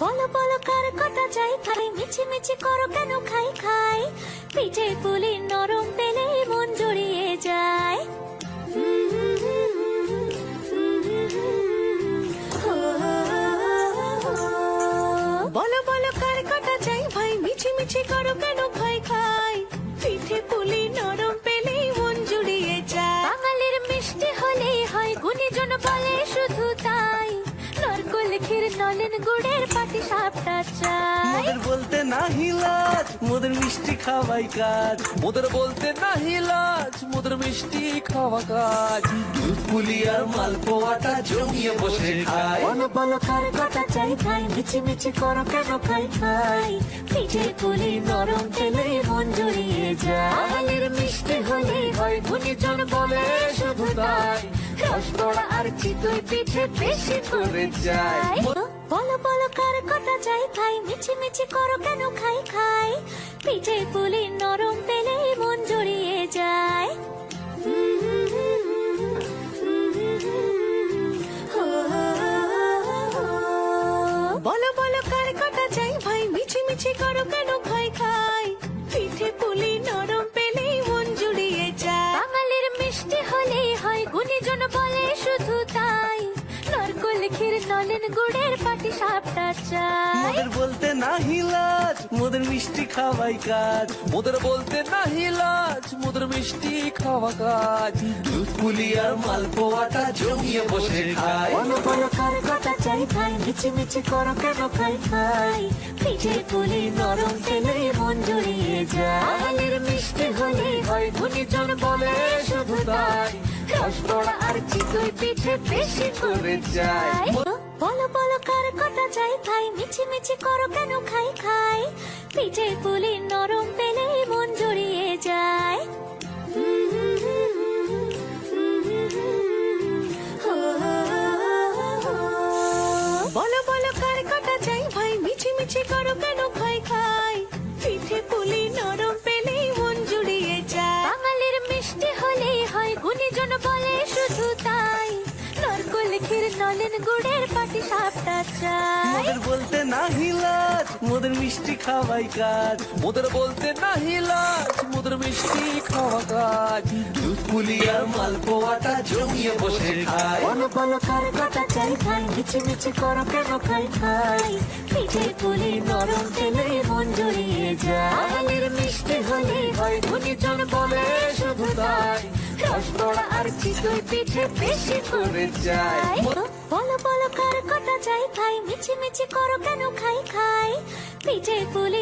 বলো বলো কার কটা চাই খাই। মিছি মিছি করো কেন? খাই খাই। পিঠে পুলি নরম পেলে মন জড়িয়ে যায়। বলো বলো কার কটা চাই ভাই মিছি মিছি করো কেন? খাই খাই। পিঠে পুলি নরম পেলে মন জুড়িয়ে যায়। বাঙালির মিষ্টি হলেই হয়, গুণীজন বলে শুধু তাই। নরকল ক্ষীর নলেন গুড়ের পাটি সাপটা চাই। মোদের বলতে না হিলাজ মোদের মিষ্টি খাওয়াই কাজ। মোদের বলতে না হিলাজ মোদের মিষ্টি খাওয়া কাজ। আর মালপোয়াটা জমিয়ে বসে বলো বলো কার কটা চাই খাই করো কেন খাই খাই? পিঠে পুলি নরম পেলে মন জড়িয়ে যায়। বাঙালির মিষ্টি হলেই হয় গুণীজন বলে শুধু তাই। রসগোড়া আর চিতই পিঠে বেশি করে যায় বলো বলো কার কটা চাই খাই, মিছি মিছি করো কেন খাই খাই? পিঠে পুলি নরম ক্ষীর নলেন গুড়ের পাটি সাপটা চাই মোদের বলতে না হিলাজ মোদের মিষ্টি খাওয়াই কাজ। মোদের বলতে না হিলাজ মোদের মিষ্টি খাওয়া কাজ। দুধ পুলি আর মালপোয়াটা জমিয়ে বসে খায়। বলো বলো কার কটা চাই খাই মিছি মিছি করো কেন খাই খাই পিঠে পুলি নরম পেলে মন জড়িয়ে যায়। মিষ্টি হলেই হয় গুণীজন বলে শুধু তাই। রসগোড়া আর চিতই পিঠে বেশি করে যায় বলো বলো, কার কটা চাই? খাই, মিছি মিছি করো কেন খাই খাই? পিঠে পুলি নরম পেলে মন জড়িয়ে যায়। বলো বলো, কার কটা চাই? ভাই, মিছি মিছি করো কেন নলেন গুড়ের পাটি সাপটা চাই। মোদের বলতে না হিলাজ মোদের মিষ্টি খাওয়াই কাজ। মোদের বলতে না হিলাজ মোদের মিষ্টি খাওয়া কাজ। দুধ পুলি আর মালপোয়াটা জমিয়ে বসে খায় বলো বলো কার কটা চাই খাই মিছি মিছি করো কেন খাই খাই? পিঠে পুলি নরম পেলে মন জড়িয়ে যায়। মিষ্টি হলেই হয় গুণীজন বলে শুধু তাই। রসগোড়া আর চিতই পিঠে বেশি করে যায় বলো বলো কার কটা চাই খাই? মিছি মিছি করো কেন খাই খাই? পিঠে পুলি